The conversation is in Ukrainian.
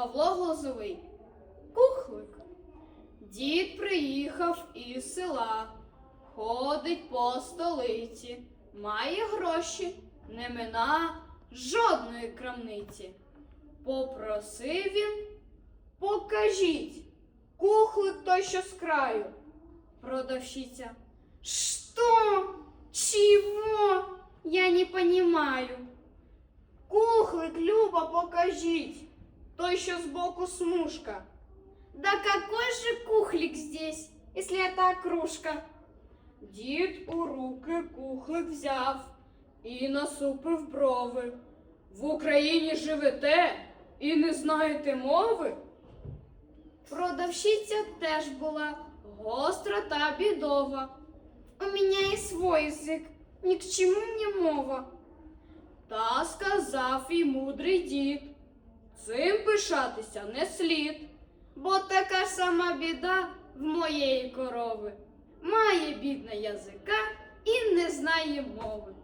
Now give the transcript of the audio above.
Павло Глозовий. Кухлик. Дід приїхав із села, ходить по столиці, має гроші, не мина жодної крамниці. Попросив він, покажіть, кухлик той, що з краю. Продавщиця. Что? Чего? Я не понимаю. Кухлик, Люба, покажіть. Той, що збоку смужка. Да какой же кухлик здесь, если это кружка? Дід у руки кухлик взяв і насупив брови. В Україні живете і не знаєте мови? Продавщиця теж була гостра та бідова. У мене і свой язик, ні к чому мені мова. Та сказав і мудрий дід. Цим пишатися не слід, бо така сама біда в моєї корови. Має бідна язика і не знає мови.